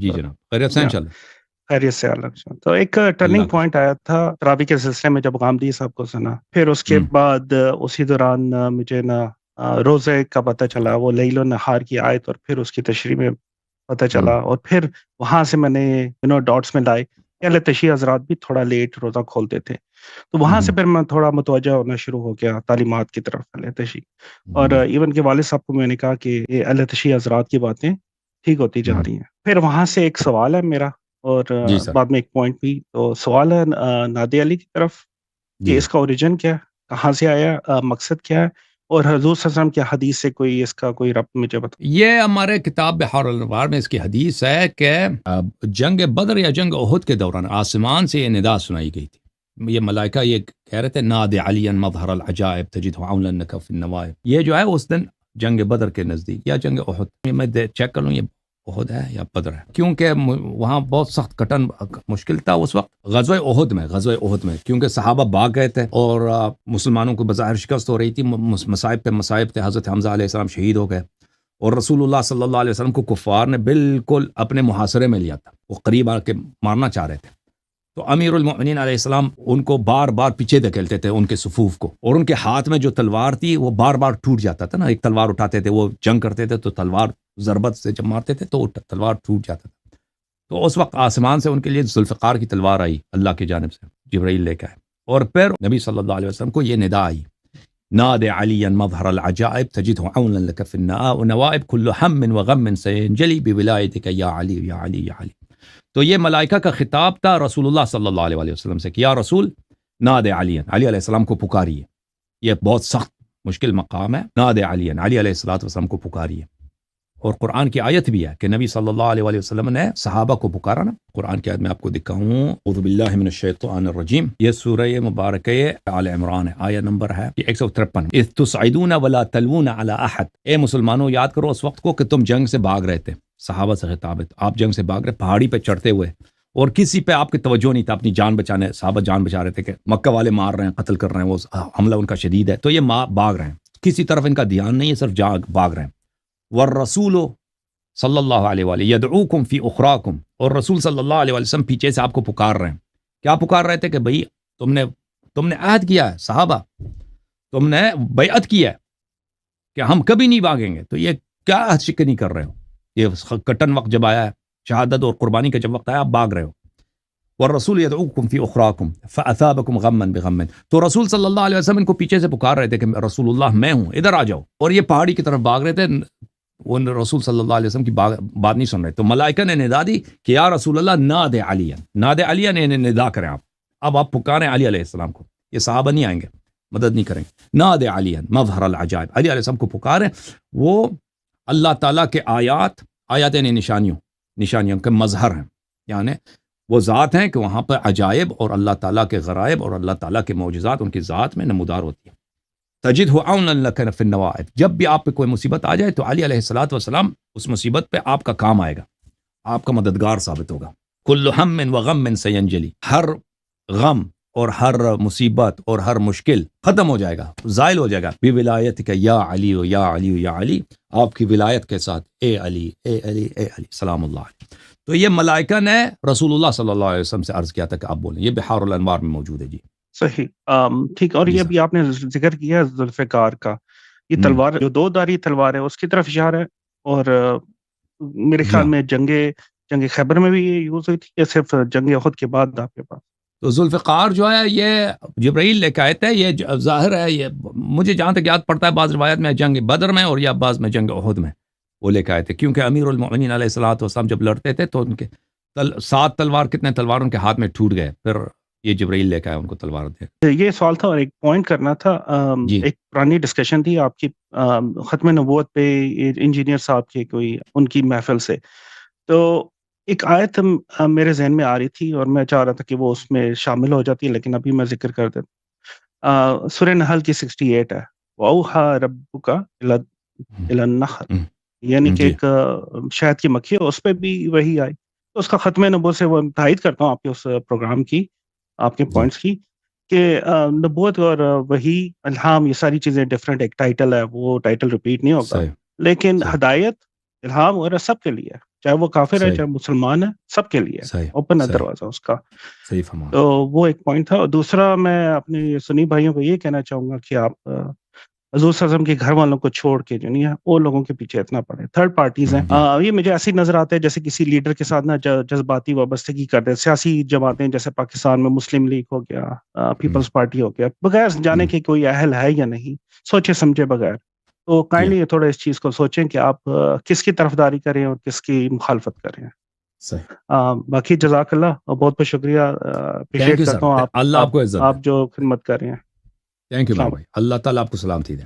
جی جناب خیریت سے انشاءاللہ۔ خیریت سے اللہ تو ایک ٹرننگ پوائنٹ آیا تھا تراوی کے سلسلے میں جب غامدی صاحب کو سنا پھر اس کے بعد اسی دوران مجھے نا روزے کا پتہ چلا وہ لیل و نہار کی آیت اور پھر اس کی تشریح میں پتہ چلا اور پھر وہاں سے میں نے یو نو ڈاٹس میں لائے اللہ تشیح حضرات بھی تھوڑا لیٹ روزہ کھولتے تھے۔ تو وہاں سے پھر میں تھوڑا متوجہ ہونا شروع ہو گیا تعلیمات کی طرف اللہ تشیح اور ایون کے والد صاحب کو میں نے کہا کہ یہ اللہ تشیح حضرات کی باتیں ٹھیک ہوتی جا رہی ہیں۔ پھر وہاں سے ایک سوال ہے میرا اور جی بعد میں ایک پوائنٹ بھی۔ تو سوال ہے نادی علی کی طرف کہ جی۔ اس کا اوریجن کیا کہاں سے آیا؟ مقصد کیا ہے؟ اور حضور صلی اللہ علیہ وسلم کی حدیث سے کوئی اس کا کوئی ربط مجھے بتا۔ یہ ہمارے کتاب بحار الانوار میں اس کی حدیث ہے کہ جنگ بدر یا جنگ احد کے دوران آسمان سے یہ ندا سنائی گئی تھی۔ یہ ملائکہ یہ کہہ رہے تھے ناد علی مظہر العجائب تجد عونک فی النوائب۔ یہ جو ہے اس دن جنگ بدر کے نزدیک یا جنگ احد۔ میں چیک کر لوں، یہ عہد ہے یا بدر ہے؟ کیونکہ وہاں بہت سخت کٹن مشکل تھا اس وقت۔ غزوہ عہد میں، غزوہ عہد میں، کیونکہ صحابہ باغ گئے تھے اور مسلمانوں کو بظاہر شکست ہو رہی تھی۔ مصائب پہ مصائب تھے۔ حضرت حمزہ علیہ السلام شہید ہو گئے اور رسول اللہ صلی اللہ علیہ وسلم کو کفار نے بالکل اپنے محاصرے میں لیا تھا۔ وہ قریب آ کے مارنا چاہ رہے تھے۔ تو امیر المؤمنین علیہ السلام ان کو بار بار پیچھے دھکیلتے تھے ان کے صفوف کو اور ان کے ہاتھ میں جو تلوار تھی وہ بار بار ٹوٹ جاتا تھا نا۔ ایک تلوار اٹھاتے تھے وہ جنگ کرتے تھے تو تلوار ضربت سے جب مارتے تھے تو تلوار ٹوٹ جاتا تھا۔ تو اس وقت آسمان سے ان کے لیے ذوالفقار کی تلوار آئی اللہ کی جانب سے، جبرائیل لے کے آئے۔ اور پھر نبی صلی اللہ علیہ وسلم کو یہ ندا آئی، ناد علی مظهر العجائب تجده عونا لك في الناء ونوائب كل هم وغم سينجلي بولایتك يا علي يا علي يا علي تو یہ ملائکہ کا خطاب تھا رسول اللہ صلی اللہ علیہ وسلم سے کہ یا رسول ناد علی علی علیہ السلام کو پکاریے یہ بہت سخت، مشکل مقام ہے ناد علی علی علیہ السلاۃ وسلم کو پکاریے اور قرآن کی آیت بھی ہے کہ نبی صلی اللہ علیہ وسلم نے صحابہ کو پکارا نا۔ قرآن کی آیت میں آپ کو دکھاؤں، اعوذ باللہ من الشیطان الرجیم۔ یہ سورہ مبارک آل عمران ہے، آیت نمبر ہے یہ 153 اذ تسعدون ولا تلون علی احد۔ اے مسلمانوں، یاد کرو اس وقت کو کہ تم جنگ سے بھاگ رہے تھے۔ صحابہ سے خطاب ہے۔ آپ جنگ سے بھاگ رہے، پہاڑی پہ چڑھتے ہوئے، اور کسی پہ آپ کی توجہ نہیں تھا اپنی جان بچانے، صحابہ جان بچا رہے تھے کہ مکہ والے مار رہے ہیں، قتل کر رہے ہیں، وہ حملہ ان کا شدید ہے۔ تو یہ ماں بھاگ رہے ہیں۔ کسی طرف ان کا دھیان نہیں ہے، صرف جاگ بھاگ رہے ہیں۔ ور رسول صلی اللہ علیہ وآلہ یدعوکم فی اخراکم اور رسول صلی اللہ علیہ وسلم پیچھے سے آپ کو پکار رہے ہیں۔ کیا پکار رہے تھے کہ بھئی تم نے تم نے عہد کیا ہے، صحابہ، تم نے بیعت کیا ہے کہ ہم کبھی نہیں بھاگیں گے۔ تو یہ کیا عہد شکنی کر رہے ہو؟ یہ کٹن وقت جب آیا ہے، شہادت اور قربانی کا جب وقت آیا، آپ بھاگ رہے ہو۔ اور رسول یدعوکم فی اخراکم فاثابکم غما بغم۔ تو رسول صلی اللہ علیہ وسلم ان کو پیچھے سے پکار رہے تھے کہ رسول اللہ میں ہوں، ادھر آ جاؤ۔ اور یہ پہاڑی کی طرف بھاگ رہے تھے، وہ رسول صلی اللہ علیہ وسلم کی بات نہیں سن رہے۔ تو ملائکہ نے ندا دی کہ یا رسول اللہ، ناد علی ناد علی نے ندا کریں آپ۔ اب آپ پکاریں علی علیہ السلام کو۔ یہ صحابہ نہیں آئیں گے، مدد نہیں کریں گے۔ ناد علی مظہر العجائب۔ علی علیہ السلام کو پکاریں، وہ اللہ تعالیٰ کے آیات آیات یعنی نشانیوں نشانیوں کے مظہر ہیں۔ یعنی وہ ذات ہیں کہ وہاں پر عجائب اور اللہ تعالیٰ کے غرائب اور اللہ تعالیٰ کے معجزات ان کی ذات میں نمودار ہوتی ہیں۔ تجد ہو اون اللہ فنوائب جب بھی آپ پہ کوئی مصیبت آ جائے تو علی علیہ السلاۃ وسلام اس مصیبت پہ آپ کا کام آئے گا۔ آپ کا مددگار ثابت ہوگا۔ کل ہم و غم من سینجلی۔ ہر غم اور ہر مصیبت اور ہر مشکل ختم ہو جائے گا زائل ہو جائے گا۔ بی ولایت کا یا علی و یا علی و یا علی آپ کی ولایت کے ساتھ اے علی اے علی اے علی۔ سلام اللہ علیہ۔ تو یہ ملائکہ نے رسول اللہ صلی اللہ علیہ وسلم سے عرض کیا تھا کہ آپ بولیں۔ یہ بحار الانوار میں موجود ہے جی۔ صحیح۔ ٹھیک۔ اور یہ بھی آپ نے ذکر کیا ذوالفقار کا۔ یہ تلوار جو دو داری تلوار ہے اس کی طرف اشارہ ہے۔ اور میرے خیال میں جنگ جنگ خیبر میں بھی یہ یوز ہوئی تھی یا صرف جنگ عہد کے بعد آپ کے پاس؟ تو ذوالفقار جو ہے یہ جبرائیل لے کے آئے تھے یہ ظاہر ہے یہ مجھے جہاں تک یاد پڑتا ہے بعض روایت میں جنگ بدر میں اور یا بعض میں جنگ عہد میں وہ لے کے آئے تھے۔ کیونکہ امیر المؤمنین علیہ السلاۃ والسلام جب لڑتے تھے تو ان کے تل سات تلوار کتنے تلوار ان کے ہاتھ میں ٹوٹ گئے۔ پھر یہ جبرائیل لے کے آئے ان کو تلوار دے۔ یہ سوال تھا اور ایک پوائنٹ کرنا تھا۔ جی۔ ایک پرانی ڈسکشن تھی آپ کی ختم نبوت پہ انجینئر صاحب کی کوئی ان کی محفل سے۔ تو ایک آیت میرے ذہن میں آ رہی تھی اور میں چاہ رہا تھا کہ وہ اس میں شامل ہو جاتی ہے لیکن ابھی میں ذکر کر دیتا سورہ نحل کی سکسٹی ایٹ ہے۔ رَبُّكَ إِلَى النَّحْلِ۔ یعنی کہ ایک شہد کی مکھی ہے اس پہ بھی وہی آئی۔ تو اس کا ختم نبوت سے وہ تائید کرتا ہوں آپ کے اس پروگرام کی آپ کے پوائنٹس کی کہ نبوت اور وہی الہام یہ ساری چیزیں ڈفرینٹ ایک ٹائٹل ہے وہ ٹائٹل ریپیٹ نہیں صحیح۔ لیکن ہدایت الہام وغیرہ سب کے لیے۔ ہے چاہے وہ کافر ہے چاہے مسلمان ہے سب کے لیے۔ اوپن ہے دروازہ اس کا۔ صحیح تو وہ ایک پوائنٹ تھا۔ اور دوسرا میں اپنے سنی بھائیوں کو یہ کہنا چاہوں گا کہ آپ حضور وسلم کے گھر والوں کو چھوڑ کے جو نہیں ہے وہ لوگوں کے پیچھے اتنا پڑے تھرڈ پارٹیز ہیں۔ جی۔ آ، یہ مجھے ایسی نظر آتے ہیں جیسے کسی لیڈر کے ساتھ نا ج- جذباتی وابستگی کرتے ہیں۔ سیاسی جماعتیں جیسے پاکستان میں مسلم لیگ ہو گیا پیپلز پارٹی ہو گیا۔ بغیر جانے ہم، کہ کوئی اہل ہے یا نہیں سوچے سمجھے بغیر۔ تو جی۔ کائنڈلی تھوڑا اس چیز کو سوچیں کہ آپ کس کی طرفداری کریں اور کس کی مخالفت کریں باقی جزاک اللہ اور بہت بہت شکریہ۔ یو کرتا ہوں اللہ آپ کو آپ جو خدمت کر رہے ہیں۔ تھینک یو میرے بھائی اللہ تعالیٰ آپ کو سلامتی دے۔